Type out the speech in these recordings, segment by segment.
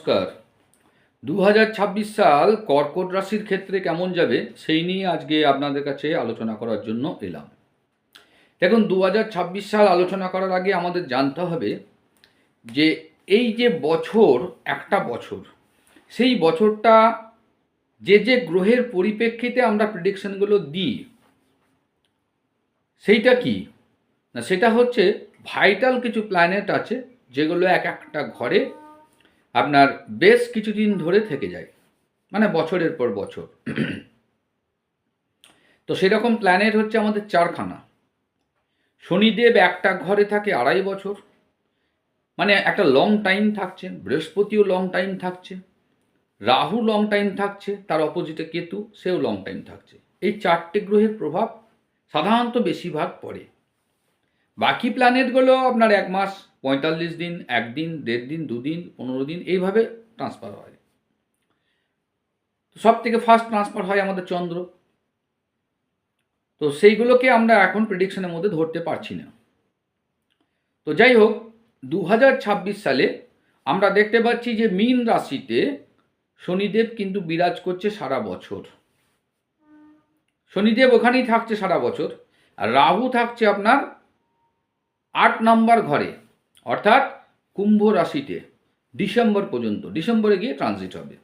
নমস্কার। দু সাল কর্কট রাশির ক্ষেত্রে কেমন যাবে সেই নিয়ে আজকে আপনাদের কাছে আলোচনা করার জন্য এলাম। দেখুন দু হাজার ছাব্বিশ সাল আলোচনা করার আগে আমাদের জানতে হবে যে এই যে বছর, একটা বছর, সেই বছরটা যে যে গ্রহের পরিপ্রেক্ষিতে আমরা প্রিডিকশনগুলো দিই, সেইটা কি? না, সেটা হচ্ছে ভাইটাল কিছু প্ল্যানেট আছে যেগুলো এক একটা ঘরে আপনার বেশ কিছুদিন ধরে থেকে যায়। মানে বছরের পর বছর। তো সেরকম প্ল্যানেট হচ্ছে আমাদের চারখানা। শনিদেব একটা ঘরে থাকে আড়াই বছর। মানে একটা লং টাইম থাকছে, বৃহস্পতিও লং টাইম থাকছে, রাহু লং টাইম থাকছে, তার অপোজিটে কেতু, সেও লং টাইম থাকছে। এই চারটে গ্রহের প্রভাব সাধারণত বেশিরভাগ পড়ে। বাকি প্ল্যানেটগুলো আপনার এক মাস পঁয়তাল্লিশ দিন একদিন দেড় দিন দুদিন পনেরো দিন, এইভাবে ট্রান্সফার হয়। তো সব থেকে ফার্স্ট ট্রান্সফার হয় আমাদের চন্দ্র। তো সেইগুলোকে আমরা এখন প্রেডিকশনের মধ্যে ধরতে পারছি না। তো যাই হোক দু হাজার ছাব্বিশ সালে আমরা দেখতে পাচ্ছি যে মীন রাশিতে শনিদেব কিন্তু বিরাজ করছে সারা বছর। শনিদেব ওখানেই থাকছে সারা বছর। আর রাহু থাকছে আপনার আট নম্বর ঘরে। অর্থাৎ কুম্ভ রাশিতে ডিসেম্বর পর্যন্ত, ডিসেম্বরে গিয়ে ট্রানজিট হবে।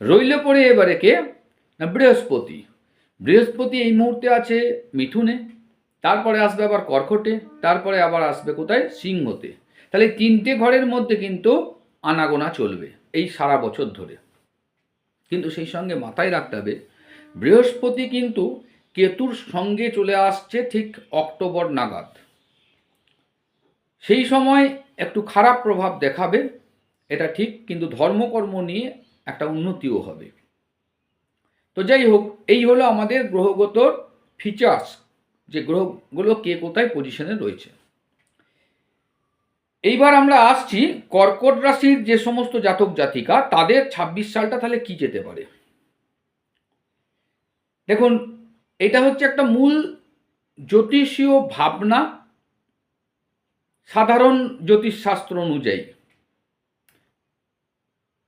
রইল পরে এবারে কে? না, বৃহস্পতি। বৃহস্পতি এই মুহূর্তে আছে মিথুনে, তারপরে আসবে আবার কর্কটে, তারপরে আবার আসবে কোথায়? সিংহতে। তাহলে তিনটে ঘরের মধ্যে কিন্তু আনাগোনা চলবে এই সারা বছর ধরে। কিন্তু সেই সঙ্গে মাথায় রাখতে হবে, বৃহস্পতি কিন্তু কেতুর সঙ্গে চলে আসছে ঠিক অক্টোবর নাগাদ। সেই সময় একটু খারাপ প্রভাব দেখাবে, এটা ঠিক, কিন্তু ধর্মকর্ম নিয়ে একটা উন্নতিও হবে। তো যাই হোক, এই হলো আমাদের গ্রহগত ফিচার্স যে গ্রহগুলো কে কোথায় পজিশনে রয়েছে। এইবার আমরা আসছি কর্কট রাশির যে সমস্ত জাতক জাতিকা, তাদের ২৬ সালটা তাহলে কি যেতে পারে? দেখুন, এটা হচ্ছে একটা মূল জ্যোতিষীয় ভাবনা সাধারণ জ্যোতিষশাস্ত্র অনুযায়ী।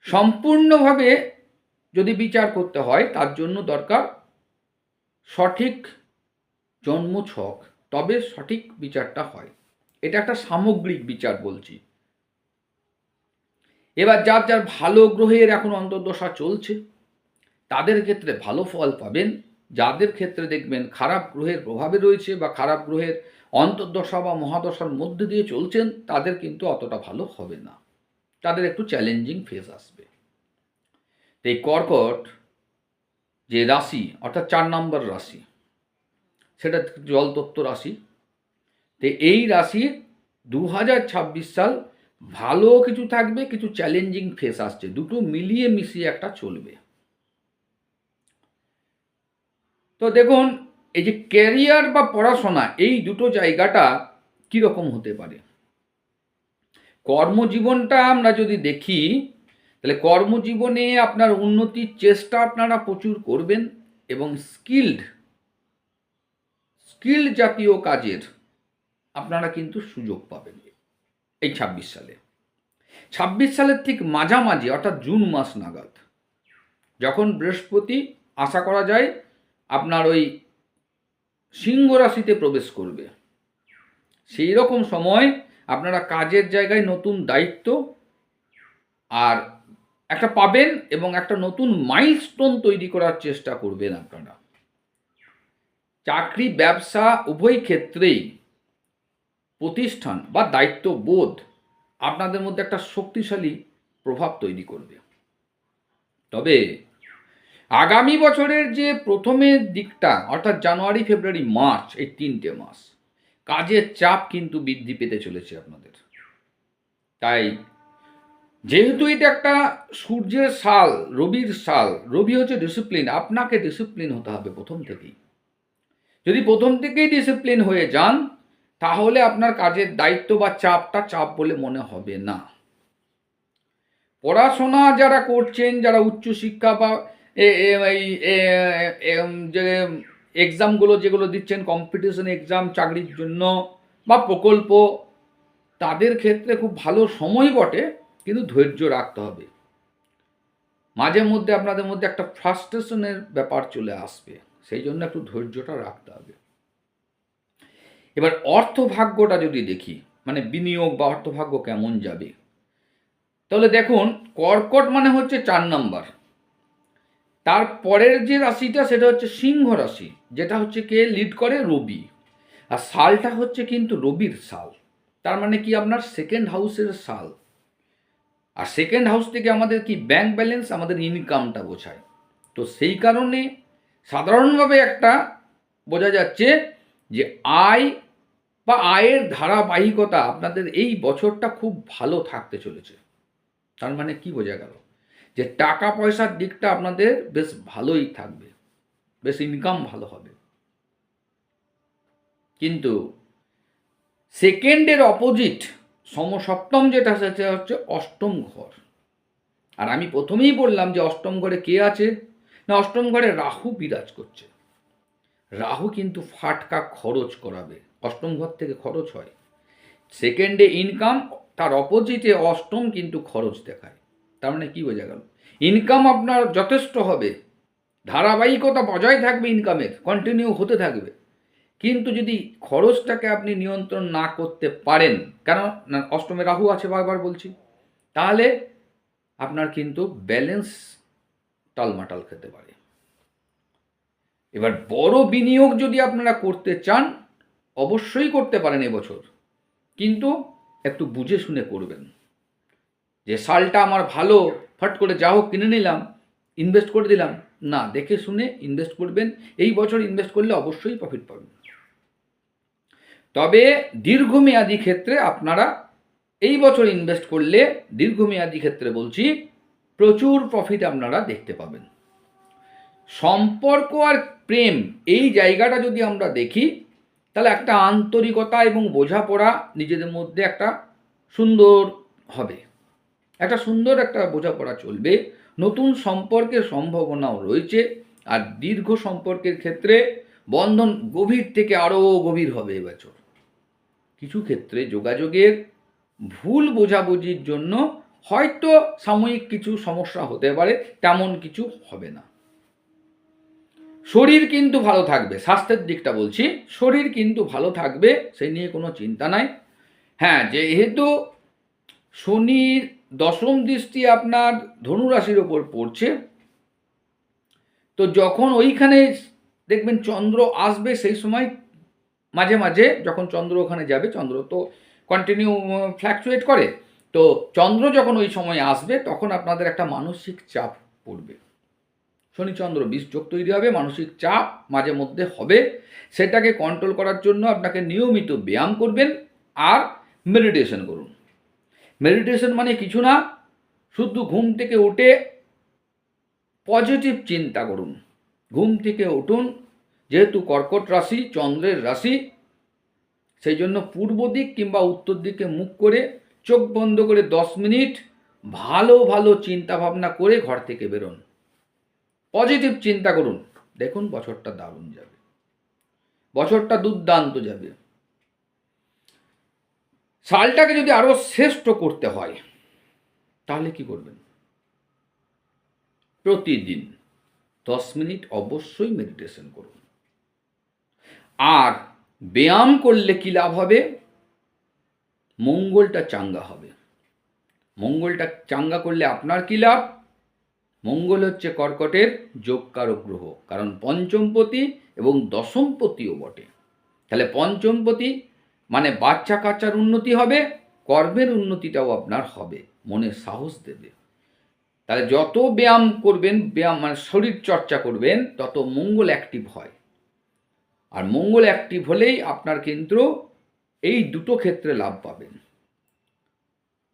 সম্পূর্ণভাবে যদি বিচার করতে হয়, তার জন্য দরকার সঠিক জন্ম ছক, তবে সঠিক বিচারটা হয়। এটা একটা সামগ্রিক বিচার বলছি। এবার যার যার ভালো গ্রহের এখন অন্তর্দশা চলছে, তাদের ক্ষেত্রে ভালো ফল পাবেন। যাদের ক্ষেত্রে দেখবেন খারাপ গ্রহের প্রভাবে রয়েছে বা খারাপ গ্রহের অন্তর্দশা বা মহাদশার মধ্যে দিয়ে চলছেন, তাদের কিন্তু অতটা ভালো হবে না। তাদের একটু চ্যালেঞ্জিং ফেজ আসবে। এই কর্কট যে রাশি, অর্থাৎ চার নম্বর রাশি, সেটা জলতত্ত্ব রাশি, তো এই রাশির দু সাল ভালো কিছু থাকবে, কিছু চ্যালেঞ্জিং ফেস আসছে। দুটো মিলিয়ে মিশিয়ে একটা চলবে। তো দেখুন এই যে ক্যারিয়ার বা পড়াশোনা, এই দুটো জায়গাটা কীরকম হতে পারে? কর্মজীবনটা আমরা যদি দেখি, তাহলে কর্মজীবনে আপনার উন্নতির চেষ্টা আপনারা প্রচুর করবেন এবং স্কিল্ড স্কিল্ড জাতীয় কাজের আপনারা কিন্তু সুযোগ পাবেন এই ছাব্বিশ সালে। ছাব্বিশ সালের ঠিক মাঝামাঝি, অর্থাৎ জুন মাস নাগাদ, যখন বৃহস্পতি, আশা করা যায় আপনার ওই সিংহ রাশিতে প্রবেশ করবে। সেই রকম সময় আপনারা কাজের জায়গায় নতুন দায়িত্ব আর একটা পাবেন এবং একটা নতুন মাইলস্টোন তৈরি করার চেষ্টা করবেন আপনারা। চাকরি, ব্যবসা উভয় ক্ষেত্রেই প্রতিষ্ঠান বা দায়িত্ববোধ আপনাদের মধ্যে একটা শক্তিশালী প্রভাব তৈরি করবে। তবে আগামী বছরের যে প্রথমের দিকটা, অর্থাৎ জানুয়ারি, ফেব্রুয়ারি, মার্চ, এই তিনটে মাস, কাজের চাপ কিন্তু বৃদ্ধি পেতে চলেছে আপনাদের। তাই যেহেতু এটা একটা সূর্যের সাল, রবির সাল, রবি হচ্ছে ডিসিপ্লিন আপনাকে ডিসিপ্লিন হতে হবে প্রথম থেকেই। যদি প্রথম থেকেই ডিসিপ্লিন হয়ে যান, তাহলে আপনার কাজের দায়িত্ব বা চাপটা চাপ বলে মনে হবে না। পড়াশোনা যারা করছেন, যারা উচ্চশিক্ষা বা যে এক্সামগুলো যেগুলো দিচ্ছেন কম্পিটিশন এক্সাম চাকরির জন্য বা প্রকল্প, তাদের ক্ষেত্রে খুব ভালো সময় বটে, কিন্তু ধৈর্য রাখতে হবে। মাঝে মধ্যে আপনাদের মধ্যে একটা ফ্রাস্ট্রেশনের ব্যাপার চলে আসবে, সেই জন্য একটু ধৈর্যটা রাখতে হবে। এবার অর্থভাগ্যটা যদি দেখি মানে বিনিয়োগ বা অর্থভাগ্য কেমন যাবে? তাহলে দেখুন, কর্কট মানে হচ্ছে চার নাম্বার। তারপরের যে রাশিটা সেটা হচ্ছে সিংহ রাশি, যেটা হচ্ছে কে? লিড করে রবি। আর সালটা হচ্ছে কিন্তু রবির সাল। তার মানে কি? আপনার সেকেন্ড হাউসের সাল। আর সেকেন্ড হাউস থেকে আমাদের কি? ব্যাংক ব্যালেন্স আমাদের ইনকামটা বোঝায়। তো সেই কারণে সাধারণভাবে একটা বোঝা যাচ্ছে যে আয় বা আয়ের ধারাবাহিকতা আপনাদের এই বছরটা খুব ভালো থাকতে চলেছে। তার মানে কি বোঝা গেল? যে টাকা পয়সার দিকটা আপনাদের বেশ ভালোই থাকবে, বেশ ইনকাম ভালো হবে। কিন্তু সেকেন্ডের অপোজিট সমসপ্তম যেটা সেটা হচ্ছে অষ্টম ঘর। আর আমি প্রথমেই বললাম যে অষ্টম ঘরে কে আছে? না, অষ্টম ঘরে রাহু বিরাজ করছে। রাহু কিন্তু ফাটকা খরচ করাবে। অষ্টম ঘর থেকে খরচ হয়। সেকেন্ডে ইনকাম তার অপোজিটে অষ্টম কিন্তু খরচ দেখায়। তার মানে কী বোঝা গেল? ইনকাম আপনার যথেষ্ট হবে। ধারাবাহিকতা বজায় থাকবে ইনকামের কন্টিনিউ হতে থাকবে। কিন্তু যদি খরচটাকে আপনি নিয়ন্ত্রণ না করতে পারেন, কেন না, অষ্টমে রাহু আছে বারবার বলছি, তাহলে আপনার কিন্তু ব্যালেন্স টালমাটাল খেতে পারে। এবার বড় বিনিয়োগ যদি আপনারা করতে চান, অবশ্যই করতে পারেন এবছর। কিন্তু একটু বুঝে শুনে করবেন। যে সালটা আমার ভালো, ফট করে যা হোক কিনে নিলাম ইনভেস্ট করে দিলাম। না, দেখে শুনে ইনভেস্ট করবেন, এই বছর ইনভেস্ট করলে অবশ্যই প্রফিট পাবেন। তবে দীর্ঘমেয়াদী ক্ষেত্রে আপনারা এই বছর ইনভেস্ট করলে দীর্ঘমেয়াদী ক্ষেত্রে বলছি, প্রচুর প্রফিট আপনারা দেখতে পাবেন। সম্পর্ক আর প্রেম, এই জায়গাটা যদি আমরা দেখি, তাহলে একটা আন্তরিকতা এবং বোঝাপড়া নিজেদের মধ্যে একটা সুন্দর হবে। একটা সুন্দর একটা বোঝাপড়া চলবে। নতুন সম্পর্কের সম্ভাবনাও রয়েছে। আর দীর্ঘ সম্পর্কের ক্ষেত্রে বন্ধন গভীর থেকে আরও গভীর হবে এবছর। কিছু ক্ষেত্রে যোগাযোগের ভুল বোঝাবুঝির জন্য হয়তো সাময়িক কিছু সমস্যা হতে পারে, তেমন কিছু হবে না। শরীর কিন্তু ভালো থাকবে, স্বাস্থ্যের দিকটা বলছি। শরীর কিন্তু ভালো থাকবে, সেই নিয়ে কোনো চিন্তা নাই। হ্যাঁ যেহেতু শনির দশম দৃষ্টি আপনার ধনুরাশির ওপর পড়ছে। তো যখন ওইখানে দেখবেন চন্দ্র আসবে সেই সময় মাঝে মাঝে যখন চন্দ্র ওখানে যাবে, চন্দ্র তো কন্টিনিউ ফ্ল্যাকচুয়েট করে। তো চন্দ্র যখন ওই সময় আসবে, তখন আপনাদের একটা মানসিক চাপ পড়বে। শনিচন্দ্র বিষ যোগ তৈরি হবে, মানসিক চাপ মাঝে মধ্যে হবে। সেটাকে কন্ট্রোল করার জন্য আপনাকে নিয়মিত ব্যায়াম করবেন আর মেডিটেশন করুন। মেডিটেশন মানে কিছু না শুধু ঘুম থেকে উঠে পজিটিভ চিন্তা করুন। ঘুম থেকে উঠুন, যেহেতু কর্কট রাশি, চন্দ্রের রাশি, সেই জন্য পূর্ব দিক কিংবা উত্তর দিকে মুখ করে, চোখ বন্ধ করে দশ মিনিট ভালো ভালো চিন্তা ভাবনা করে ঘর থেকে বেরোন। পজিটিভ চিন্তা করুন। দেখুন বছরটা দারুণ যাবে। বছরটা দুর্দান্ত যাবে। সালটাকে যদি আরও শ্রেষ্ঠ করতে হয়, তাহলে কি করবেন? প্রতিদিন দশ মিনিট অবশ্যই মেডিটেশন করুন। আর ব্যায়াম করলে কি লাভ হবে? মঙ্গলটা চাঙ্গা হবে। মঙ্গলটা চাঙ্গা করলে আপনার কি লাভ? মঙ্গল হচ্ছে কর্কটের যোগকারক গ্রহ, কারণ পঞ্চমপতি এবং দশমপতিও বটে। তাহলে পঞ্চমপতি মানে বাচ্চা কাচ্চার উন্নতি হবে, কর্মের উন্নতিটাও আপনার হবে মনে সাহস দেবে। তাহলে যত ব্যায়াম করবেন, ব্যায়াম মানে শরীর চর্চা করবেন, তত মঙ্গল অ্যাক্টিভ হয়। আর মঙ্গল অ্যাক্টিভ হলেই আপনার কিন্তু এই দুটো ক্ষেত্রে লাভ পাবেন।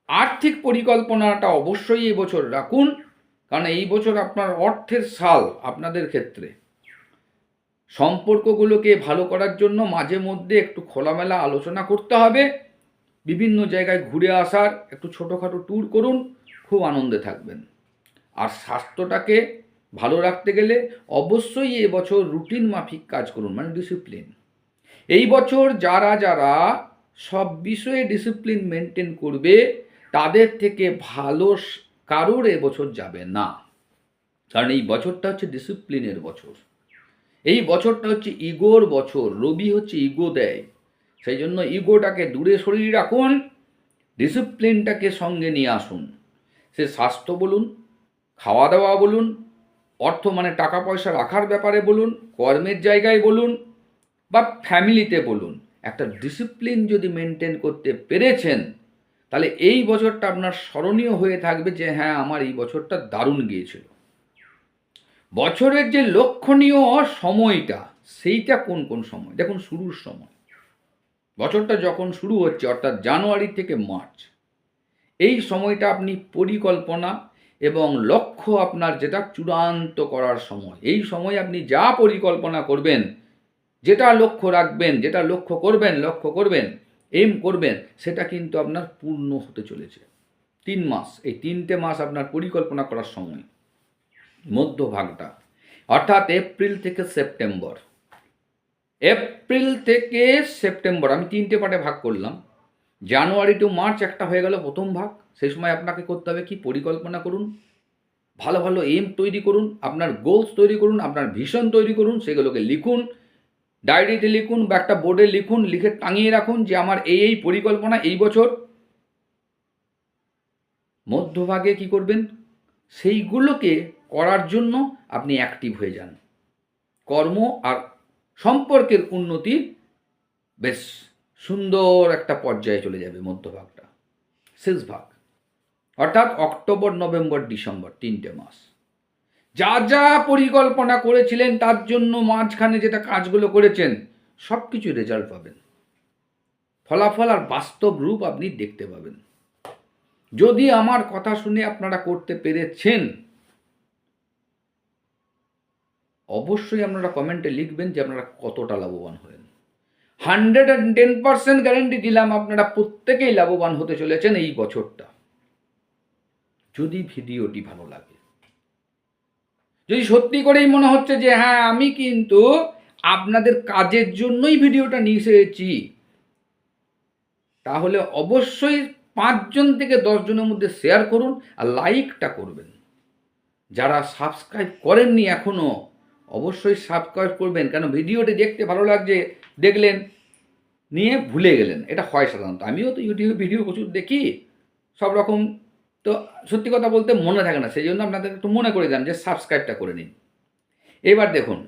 আর্থিক পরিকল্পনাটা অবশ্যই এবছর রাখুন, কারণ এই বছর আপনার অর্থের সাল আপনাদের ক্ষেত্রে। সম্পর্কগুলোকে ভালো করার জন্য মাঝে মধ্যে একটু খোলামেলা আলোচনা করতে হবে। বিভিন্ন জায়গায় ঘুরে আসার একটু ছোটোখাটো ট্যুর করুন, খুব আনন্দে থাকবেন। আর স্বাস্থ্যটাকে ভালো রাখতে গেলে অবশ্যই এবছর রুটিন মাফিক কাজ করুন মানে ডিসিপ্লিন এই বছর যারা যারা সব বিষয়ে ডিসিপ্লিন মেনটেন করবে, তাদের থেকে ভালো কারোর এবছর যাবে না। কারণ এই বছরটা হচ্ছে ডিসিপ্লিনের বছর। এই বছরটা হচ্ছে ইগোর বছর, রবি হচ্ছে ইগো দেয়। সেই জন্য ইগোটাকে দূরে সরিয়ে রাখুন, ডিসিপ্লিনটাকে সঙ্গে নিয়ে আসুন। সে স্বাস্থ্য বলুন খাওয়া দাওয়া বলুন, অর্থ মানে টাকা পয়সা রাখার ব্যাপারে বলুন, কর্মের জায়গায় বলুন, বা ফ্যামিলিতে বলুন। একটা ডিসিপ্লিন যদি মেনটেন করতে পেরেছেন, তাহলে এই বছরটা আপনার স্মরণীয় হয়ে থাকবে যে হ্যাঁ আমার এই বছরটা দারুণ গিয়েছিল। বছরের যে লক্ষণীয় সময়টা, সেইটা কোন কোন সময়? দেখুন, শুরুর সময়। বছরটা যখন শুরু হচ্ছে, অর্থাৎ জানুয়ারি থেকে মার্চ, এই সময়টা আপনি পরিকল্পনা এবং লক্ষ্য আপনার যেটা চূড়ান্ত করার সময়। এই সময় আপনি যা পরিকল্পনা করবেন, যেটা লক্ষ্য রাখবেন, যেটা লক্ষ্য করবেন লক্ষ্য করবেন এম করবেন, সেটা কিন্তু আপনার পূর্ণ হতে চলেছে। তিন মাস, এই তিনটে মাস আপনার পরিকল্পনা করার সময়। মধ্যভাগটা। অর্থাৎ এপ্রিল থেকে সেপ্টেম্বর। এপ্রিল থেকে সেপ্টেম্বর, আমি তিনটে পার্টে ভাগ করলাম। জানুয়ারি টু মার্চ একটা হয়ে গেল প্রথম ভাগ। সেই সময় আপনাকে করতে হবে কি? পরিকল্পনা করুন। ভালো ভালো এম তৈরি করুন, আপনার গোলস তৈরি করুন, আপনার ভিশন তৈরি করুন, সেগুলোকে লিখুন। ডায়েরিতে লিখুন বা একটা বোর্ডে লিখুন, লিখে টাঙিয়ে রাখুন যে আমার এই এই পরিকল্পনা এই বছর। মধ্যভাগে কি করবেন? সেইগুলোকে করার জন্য আপনি অ্যাক্টিভ হয়ে যান। কর্ম আর সম্পর্কের উন্নতি বেশ সুন্দর একটা পর্যায়ে চলে যাবে মধ্যভাগটা, শেষ ভাগ। অর্থাৎ অক্টোবর, নভেম্বর, ডিসেম্বর, তিনটে মাস। যা যা পরিকল্পনা করেছিলেন, তার জন্য মাঝখানে যেটা কাজগুলো করেছেন সব কিছু রেজাল্ট পাবেন। ফলাফল আর বাস্তব রূপ আপনি দেখতে পাবেন। যদি আমার কথা শুনে আপনারা করতে পেরেছেন অবশ্যই আপনারা কমেন্টে লিখবেন যে আপনারা কতটা লাভবান হলেন। Hundred and ten percent guarantee দিলাম আপনারা প্রত্যেকেই লাভবান হতে চলেছেন এই বছরটা। যদি ভিডিওটি ভালো লাগে। যদি সত্যি করেই মনে হচ্ছে যে হ্যাঁ আমি কিন্তু আপনাদের কাজের জন্যই ভিডিওটা নিয়ে এসেছি, তাহলে অবশ্যই পাঁচজন থেকে দশজনের মধ্যে শেয়ার করুন আর লাইকটা করবেন। যারা সাবস্ক্রাইব করেননি এখনও অবশ্যই সাবস্ক্রাইব করবেন, কেন ভিডিওটি দেখতে ভালো লাগছে, দেখলেন, নিয়ে ভুলে গেলেন, এটা হয় সাধারণত। আমিও তো ইউটিউবে ভিডিও প্রচুর দেখি, সব রকম, তো সত্যি কথা বলতে মনে থাকে না, সেই জন্য আপনাদের একটু মনে করে দেন যে সাবস্ক্রাইবটা করে নিন। এবার দেখুন,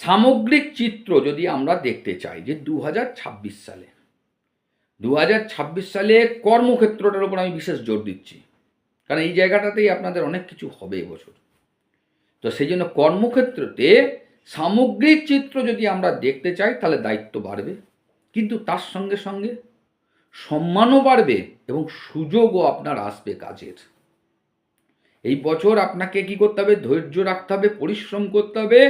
সামগ্রিক চিত্র যদি আমরা দেখতে চাই যে দু হাজার ছাব্বিশ সালে দু হাজার ছাব্বিশ সালে কর্মক্ষেত্রটার উপর আমি বিশেষ জোর দিচ্ছি। কারণ এই জায়গাটাতেই আপনাদের অনেক কিছু হবে এবছর তো সেই জন্য কর্মক্ষেত্রতে সামগ্রিক চিত্র যদি আমরা দেখতে চাই, তাহলে দায়িত্ব বাড়বে। কিন্তু তার সঙ্গে সঙ্গে সম্মানও বাড়বে এবং সুযোগও আপনার আসবে কাজের। এই বছর আপনাকে কি করতে হবে? ধৈর্য রাখতে হবে, পরিশ্রম করতে হবে,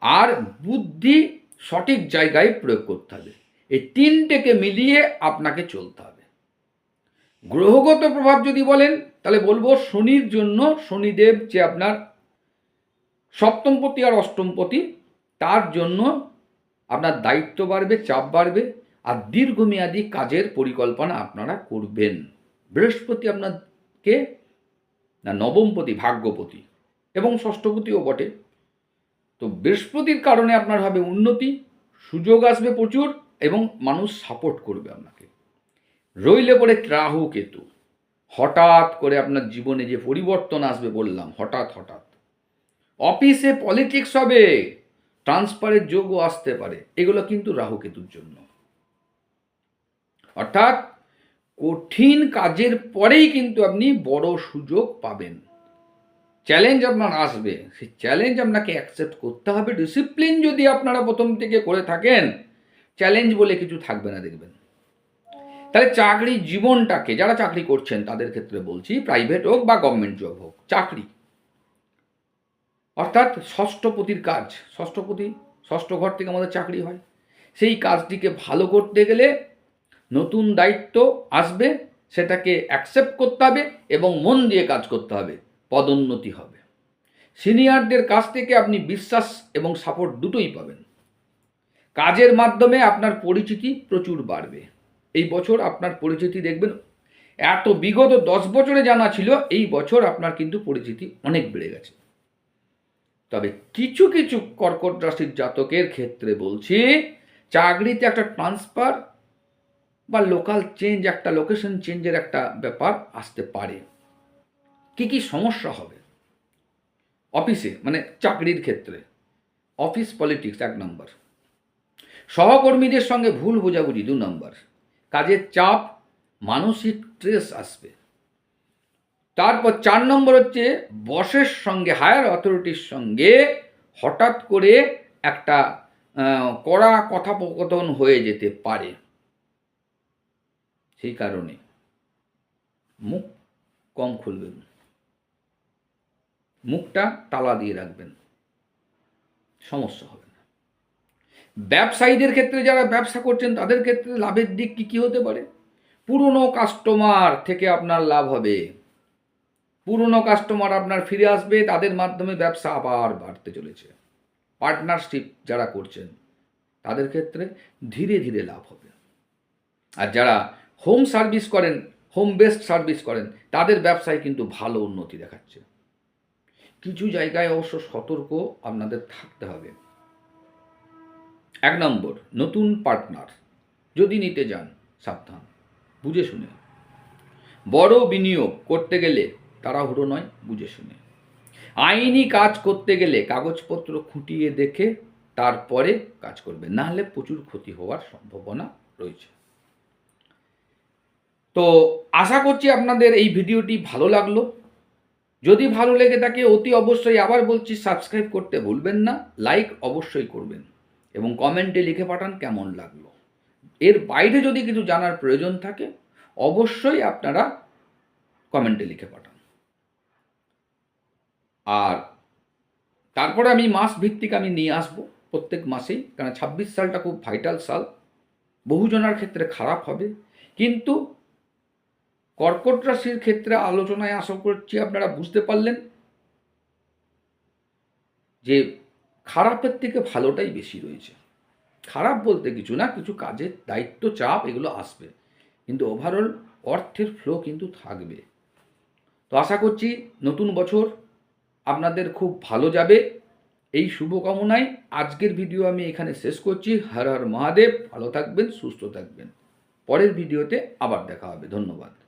আর বুদ্ধি সঠিক জায়গায় প্রয়োগ করতে হবে। এই তিনটেকে মিলিয়ে আপনাকে চলতে হবে। গ্রহগত প্রভাব যদি বলেন, তাহলে বলব শনির জন্য শনিদেব যে আপনার সপ্তমপতি আর অষ্টমপতি তার জন্য আপনার দায়িত্ব বাড়বে, চাপ বাড়বে, আর দীর্ঘমেয়াদী কাজের পরিকল্পনা আপনারা করবেন। বৃহস্পতি আপনাকে না নবমপতি ভাগ্যপতি, এবং ষষ্ঠপতিও বটে। তো বৃহস্পতির কারণে আপনার হবে উন্নতি, সুযোগ আসবে প্রচুর, এবং মানুষ সাপোর্ট করবে আপনাকে। রইলে পরে রাহু কেতু। হঠাৎ করে আপনার জীবনে যে পরিবর্তন আসবে বললাম, হঠাৎ হঠাৎ। অফিসে পলিটিক্স হবে। ট্রান্সফারের যোগও আসতে পারে। এগুলো কিন্তু রাহু কেতুর জন্য। অর্থাৎ কঠিন কাজের পরেই কিন্তু আপনি বড় সুযোগ পাবেন। চ্যালেঞ্জ আপনার আসবে। সেই চ্যালেঞ্জ আপনাকে অ্যাকসেপ্ট করতে হবে। ডিসিপ্লিন যদি আপনারা প্রথম থেকে করে থাকেন চ্যালেঞ্জ বলে কিছু থাকবে না দেখবেন। তাহলে চাকরি জীবনটাকে, যারা চাকরি করছেন তাদের ক্ষেত্রে বলছি প্রাইভেট হোক বা গভর্নমেন্ট জব হোক, চাকরি। অর্থাৎ ষষ্ঠপতির কাজ, ষষ্ঠপতি, ষষ্ঠ ঘর থেকে আমাদের চাকরি হয়। সেই কাজটিকে ভালো করতে গেলে নতুন দায়িত্ব আসবে, সেটাকে অ্যাকসেপ্ট করতে হবে এবং মন দিয়ে কাজ করতে হবে, পদোন্নতি হবে। সিনিয়রদের কাছ থেকে আপনি বিশ্বাস এবং সাপোর্ট দুটোই পাবেন। কাজের মাধ্যমে আপনার পরিচিতি প্রচুর বাড়বে। এই বছর আপনার পরিচিতি দেখবেন, এত বিগত দশ বছরে জানা ছিল, এই বছর আপনার কিন্তু পরিচিতি অনেক বেড়ে গেছে। তবে কিছু কিছু কর্কট রাশির জাতকের ক্ষেত্রে বলছি, চাকরিতে একটা ট্রান্সফার বা লোকাল চেঞ্জ একটা লোকেশন চেঞ্জের একটা ব্যাপার আসতে পারে। কি কি সমস্যা হবে? অফিসে মানে চাকরির ক্ষেত্রে। অফিস পলিটিক্স এক নম্বর সহকর্মীদের সঙ্গে ভুল বোঝাবুঝি দু নম্বর কাজের চাপ, মানসিক স্ট্রেস আসবে। তারপর চার নম্বর হচ্ছে বসের সঙ্গে, হায়ার অথরিটির সঙ্গে হঠাৎ করে একটা কড়া কথোপকথন হয়ে যেতে পারে। সেই কারণে মুখ কম খুলবেন। মুখটা তালা দিয়ে রাখবেন। সমস্যা হবে না। ব্যবসায়ীদের ক্ষেত্রে যারা ব্যবসা করছেন, তাদের ক্ষেত্রে লাভের দিক কি কি হতে পারে? পুরনো কাস্টমার থেকে আপনার লাভ হবে। পুরনো কাস্টমার আপনার ফিরে আসবে, তাদের মাধ্যমে ব্যবসা আবার বাড়তে চলেছে। পার্টনারশিপ যারা করছেন, তাদের ক্ষেত্রে ধীরে ধীরে লাভ হবে। আর যারা হোম সার্ভিস করেন হোম বেসড সার্ভিস করেন, তাদের ব্যবসায় কিন্তু ভালো উন্নতি দেখাচ্ছে। কিছু জায়গায় অবশ্য সতর্ক আপনাদের থাকতে হবে। এক নম্বর, নতুন পার্টনার যদি নিতে যান, সাবধান। বুঝে শুনে। বড় বিনিয়োগ করতে গেলে তাড়াহুড়ো নয়, বুঝে শুনে। আইনি কাজ করতে গেলে কাগজপত্র খুঁটিয়ে দেখে তারপরে কাজ করবে, না হলে প্রচুর ক্ষতি হওয়ার সম্ভাবনা রয়েছে। তো আশা করছি আপনাদের এই ভিডিওটি ভালো লাগল। যদি ভালো লেগে থাকে, অতি অবশ্যই আবার বলছি, সাবস্ক্রাইব করতে ভুলবেন না, লাইক অবশ্যই করবেন এবং কমেন্টে লিখে পাঠান কেমন লাগল। এর বাইরে যদি কিছু জানার প্রয়োজন থাকে, অবশ্যই আপনারা কমেন্টে লিখে পাঠান। আর তারপরে আমি মাস ভিত্তিক আমি নিয়ে আসব প্রত্যেক মাসেই, কারণ ছাব্বিশ সালটা খুব ভাইটাল সাল। বহুজনার ক্ষেত্রে খারাপ হবে, কিন্তু কর্কট রাশির ক্ষেত্রে আলোচনায় আশা করছি আপনারা বুঝতে পারলেন যে খারাপের থেকে ভালোটাই বেশি রয়েছে। খারাপ বলতে কিছু না, কিছু কাজের দায়িত্ব, চাপ, এগুলো আসবে। কিন্তু ওভারঅল অর্থের ফ্লো কিন্তু থাকবে। তো আশা করছি নতুন বছর আপনাদের খুব ভালো যাবে। এই শুভকামনায় আজকের ভিডিও আমি এখানে শেষ করছি। হর হর মহাদেব, ভালো থাকবেন, সুস্থ থাকবেন। পরের ভিডিওতে আবার দেখা হবে। ধন্যবাদ।